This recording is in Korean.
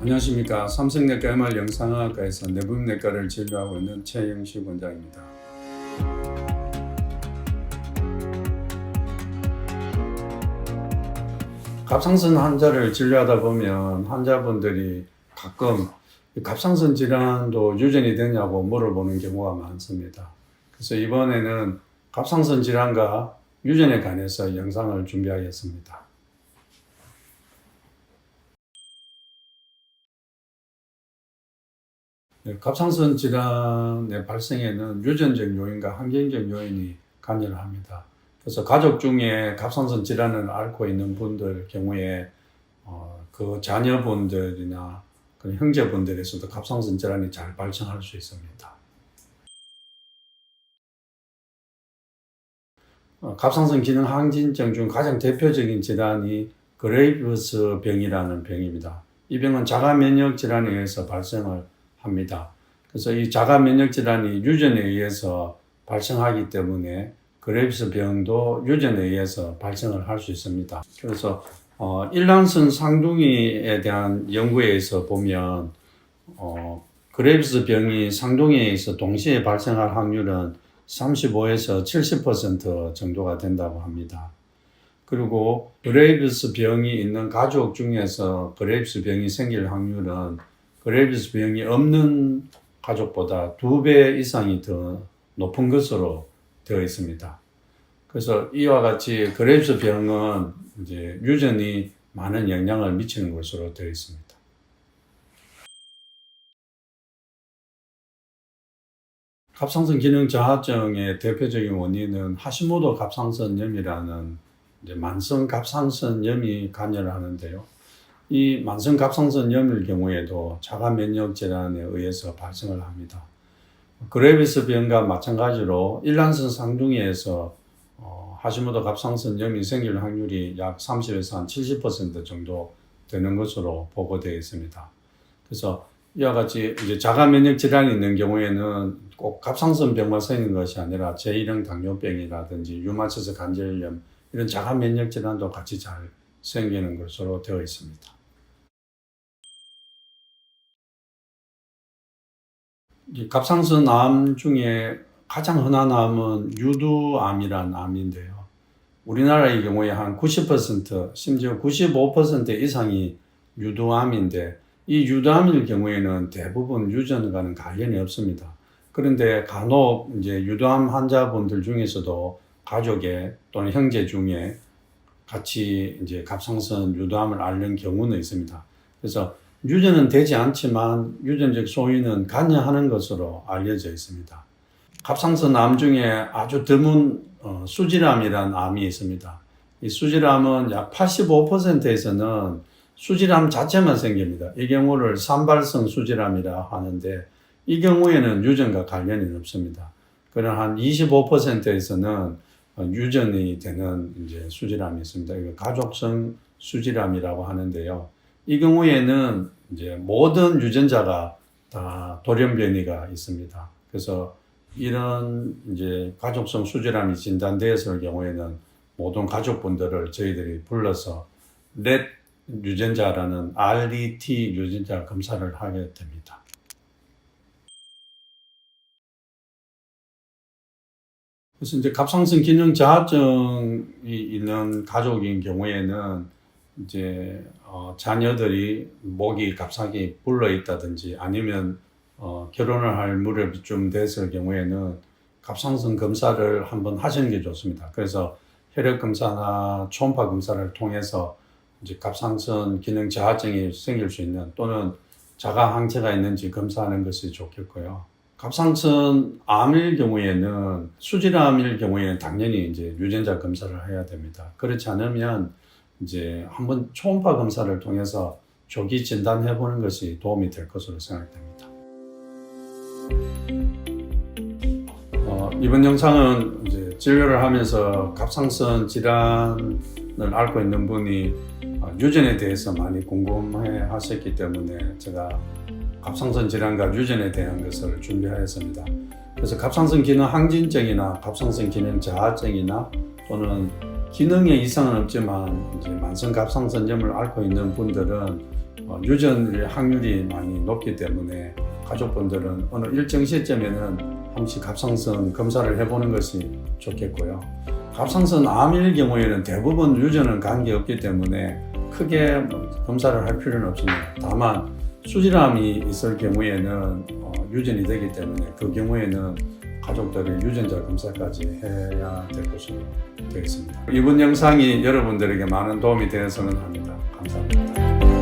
안녕하십니까 삼성내과 MR 영상학과에서 내분내과를 진료하고 있는 최영식 원장입니다. 갑상선 환자를 진료하다 보면 환자분들이 가끔 이 갑상선 질환도 유전이 되냐고 물어보는 경우가 많습니다. 그래서 이번에는 갑상선 질환과 유전에 관해서 영상을 준비하겠습니다. 네, 갑상선 질환의 발생에는 유전적 요인과 환경적 요인이 관여를 합니다. 그래서 가족 중에 갑상선 질환을 앓고 있는 분들 경우에 어, 그 자녀분들이나 그 형제분들에서도 갑상선 질환이 잘 발생할 수 있습니다. 어, 갑상선 기능 항진증 중 가장 대표적인 질환이 그레이브스 병이라는 병입니다. 이 병은 자가 면역 질환에 의해서 발생을 합니다. 그래서 이 자가 면역 질환이 유전에 의해서 발생하기 때문에 그레이브스 병도 유전에 의해서 발생을 할 수 있습니다. 그래서 어, 일란선 상둥이에 대한 연구에 의해서 보면 어, 그레이브스 병이 상둥이에서 동시에 발생할 확률은 35에서 70% 정도가 된다고 합니다. 그리고 그레이브스 병이 있는 가족 중에서 그레이브스 병이 생길 확률은 그레이브스 병이 없는 가족보다 두 배 이상이 더 높은 것으로 되어 있습니다. 그래서 이와 같이 그레이브스 병은 이제 유전이 많은 영향을 미치는 것으로 되어 있습니다. 갑상선 기능 저하증의 대표적인 원인은 하시모토 갑상선염이라는 만성 갑상선염이 관여를 하는데요. 이 만성 갑상선염일 경우에도 자가 면역 질환에 의해서 발생을 합니다. 그레비스 병과 마찬가지로 일란선 상둥이에서 어, 하시모토 갑상선 염이 생길 확률이 약 30에서 한 70% 정도 되는 것으로 보고되어 있습니다. 그래서 이와 같이 이제 자가 면역 질환이 있는 경우에는 꼭 갑상선 병만 생기는 것이 아니라 제1형 당뇨병이라든지 유마티스 관절염 이런 자가 면역 질환도 같이 잘 생기는 것으로 되어 있습니다. 이 갑상선 암 중에 가장 흔한 암은 유두암이라는 암인데요. 우리나라의 경우에 한 90% 심지어 95% 이상이 유두암인데 이 유두암일 경우에는 대부분 유전과는 관련이 없습니다. 그런데 간혹 이제 유두암 환자분들 중에서도 가족에 또는 형제 중에 같이 이제 갑상선 유두암을 앓는 경우는 있습니다. 그래서 유전은 되지 않지만 유전적 소인은 관여하는 것으로 알려져 있습니다. 갑상선 암 중에 아주 드문 어, 수질암이라는 암이 있습니다. 이 수질암은 약 85%에서는 수질암 자체만 생깁니다. 이 경우를 산발성 수질암이라 하는데 이 경우에는 유전과 관련이 없습니다. 그런 한 25%에서는 유전이 되는 이제 수질암이 있습니다. 이거 가족성 수질암이라고 하는데요. 이 경우에는 이제 모든 유전자가 다 돌연 변이가 있습니다. 그래서 이런 이제 가족성 수질암이 진단되었을 경우에는 모든 가족분들을 저희들이 불러서 렛 유전자라는 RET 유전자 검사를 하게 됩니다. 그래서 이제 갑상선 기능 저하증이 있는 가족인 경우에는 이제 어, 자녀들이 목이 갑자기 불러 있다든지 아니면 어, 결혼을 할 무렵이 좀 됐을 경우에는 갑상선 검사를 한번 하시는 게 좋습니다. 그래서 혈액 검사나 초음파 검사를 통해서 이제 갑상선 기능 저하증이 생길 수 있는 또는 자가 항체가 있는지 검사하는 것이 좋겠고요. 갑상선 암일 경우에는 수질암일 경우에는 당연히 이제 유전자 검사를 해야 됩니다. 그렇지 않으면 이제 한번 초음파 검사를 통해서 조기 진단해 보는 것이 도움이 될 것으로 생각됩니다. 어, 이번 영상은 이제 진료를 하면서 갑상선 질환을 앓고 있는 분이 어, 유전에 대해서 많이 궁금해 하셨기 때문에 제가 갑상선 질환과 유전에 대한 것을 준비하였습니다. 그래서 갑상선 기능 항진증이나 갑상선 기능 저하증이나 또는 기능에 이상은 없지만 이제 만성 갑상선염을 앓고 있는 분들은 어, 유전의 확률이 많이 높기 때문에 가족분들은 어느 일정 시점에는 한 번씩 갑상선 검사를 해보는 것이 좋겠고요. 갑상선 암일 경우에는 대부분 유전은 관계없기 때문에 크게 뭐 검사를 할 필요는 없습니다. 다만 수질암이 있을 경우에는 어, 유전이 되기 때문에 그 경우에는 가족들의 유전자 검사까지 해야 될 것으로 되겠습니다. 이번 영상이 여러분들에게 많은 도움이 되었으면 합니다. 감사합니다.